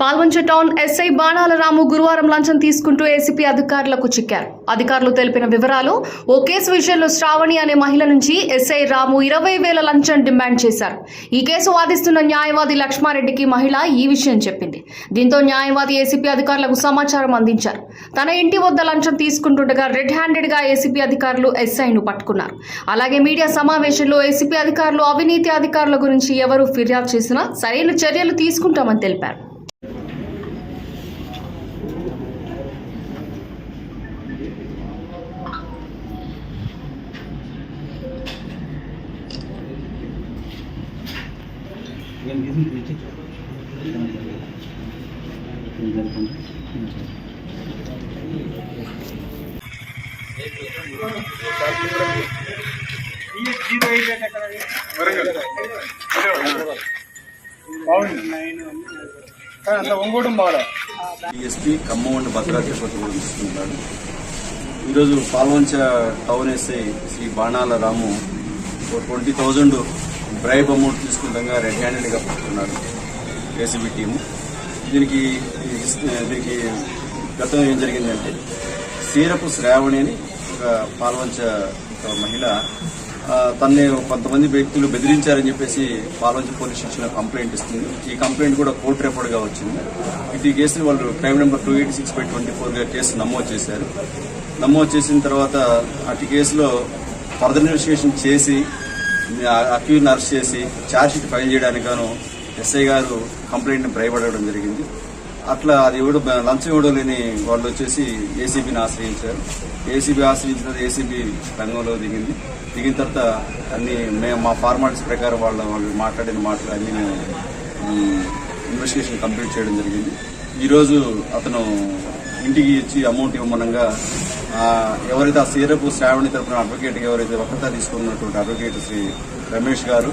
Palvancha town SI Banalaramu గురువారం లంచం తీసుకుంటూ ఏసీపీ అధికారులకు చిక్కారు. అధికారులు తెలిపిన వివరాలు ఓ కేసు విషయంలో శ్రావణి అనే మహిళ నుంచి ఎస్ఐ రాము ఇరవై వేల లంచం డిమాండ్ చేశారు. ఈ కేసు వాదిస్తున్న న్యాయవాది లక్ష్మారెడ్డికి మహిళ ఈ విషయం చెప్పింది. దీంతో న్యాయవాది ఏసీపీ అధికారులకు సమాచారం అందించారు. తన ఇంటి వద్ద లంచం తీసుకుంటుండగా రెడ్ హ్యాండెడ్గా ఏసీపీ అధికారులు ఎస్ఐను పట్టుకున్నారు. అలాగే మీడియా సమావేశంలో ఏసీపీ అధికారులు అవినీతి అధికారుల గురించి ఎవరు ఫిర్యాదు చేసినా సరైన చర్యలు తీసుకుంటామని తెలిపారు. ఎస్పీ అంత ఖమ్మం అండ్ భద్రాద్రి కొత్తగూడెం ఇస్తున్నాడు ఈరోజు Palvancha town SI Shri Banala Ramu twenty thousand bribe amount తీసుకుండగా red హ్యాండెడ్గా పట్టుకున్నారు ఏసీబీ టీము. దీనికి దీనికి గతం ఏం జరిగిందంటే సీరపు శ్రావణి అని ఒక పాల్వంచ మహిళ తనని తన్నే కొంతమంది వ్యక్తులు బెదిరించారని చెప్పేసి పాల్వంచ పోలీస్ స్టేషన్ కంప్లైంట్ ఇస్తుంది. ఈ కంప్లైంట్ కూడా కోర్టు రిపోర్ట్గా వచ్చింది. ఇది కేసుని వాళ్ళు crime number two eighty six by twenty ఫోర్గా case నమోదు చేశారు. నమోదు చేసిన తర్వాత అటు కేసులో ఫర్దర్ ఇన్వెస్టిగేషన్ చేసి అక్యూజ్ అరెస్ట్ చేసి ఛార్జ్షీట్ ఫైల్ చేయడానికి గాను ఎస్ఐ గారు కంప్లైంట్ భయపడడం జరిగింది. అట్లా అది ఇవ్వడం లంచం ఇవ్వడం లేని వాళ్ళు వచ్చేసి ఏసీబీని ఆశ్రయించారు. ఏసీబీ ఆశ్రయించిన తర్వాత ఏసీబీ రంగంలో దిగింది. దిగిన తర్వాత అన్ని మేము మా ఫార్మాలిటీస్ ప్రకారం వాళ్ళ వాళ్ళు మాట్లాడిన మాటలు అన్ని మేము ఇన్వెస్టిగేషన్ కంప్లీట్ చేయడం జరిగింది. ఈరోజు అతను ఇంటికి ఇచ్చి అమౌంట్ ఇవ్వమనంగా ఎవరైతే ఆ సీరపు శ్రావణి తరపున అడ్వకేట్ ఎవరైతే వక్రత తీసుకున్నటువంటి అడ్వకేట్ శ్రీ రమేష్ గారు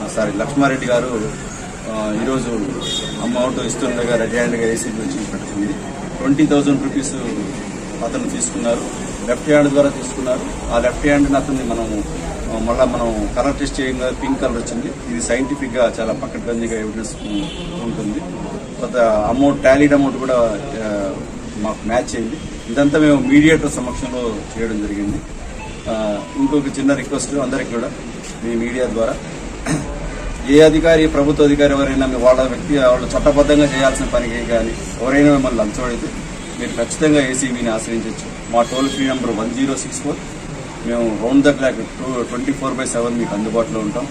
ఆ, సారీ లక్ష్మారెడ్డి గారు ఈరోజు అమౌంట్ ఇస్తుండగా రెడ్ హ్యాండ్గా ఏసీబీ వచ్చి పెట్టుకుంది. ట్వంటీ థౌజండ్ రూపీస్ అతను తీసుకున్నారు. లెఫ్ట్ హ్యాండ్ ద్వారా తీసుకున్నారు. ఆ లెఫ్ట్ హ్యాండ్ అతన్ని మనం మళ్ళీ మళ్ళా మనం కలర్ టెస్ట్ చేయగా పింక్ కలర్ వచ్చింది. ఇది సైంటిఫిక్గా చాలా పక్కడబందీగా ఎవిడెన్స్ ఉంటుంది. తర్వాత అమౌంట్ టాలీడ్ అమౌంట్ కూడా మాకు మ్యాచ్ అయింది. ఇదంతా మేము మీడియేటర్ సమక్షంలో చేయడం జరిగింది. ఇంకొక చిన్న రిక్వెస్ట్ అందరికి కూడా మీ మీడియా ద్వారా. ఏ అధికారి ప్రభుత్వ అధికారి ఎవరైనా మీ వాళ్ళ వ్యక్తి వాళ్ళు చట్టబద్ధంగా చేయాల్సిన పనికి కానీ ఎవరైనా మిమ్మల్ని లంచబడితే మీరు ఖచ్చితంగా ఏసీబీని ఆశ్రయించవచ్చు మా toll free number one zero six four. మేము round the clock twenty four by seven మీకు అందుబాటులో ఉంటాం.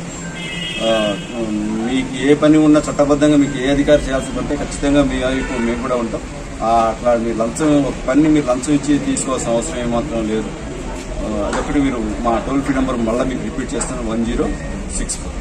మీకు ఏ పని ఉన్నా చట్టబద్ధంగా మీకు ఏ అధికారి చేయాల్సి ఉంటే ఖచ్చితంగా మీ వైపు మేము కూడా ఉంటాం. అట్లా మీరు లంచం ఒక పని మీరు లంచం ఇచ్చి తీసుకోవాల్సిన అవసరం ఏమాత్రం లేదు. అదొకటి మీరు మా టోల్ ఫ్రీ నెంబర్ మళ్ళీ మీకు రిపీట్ చేస్తాను. One zero six four.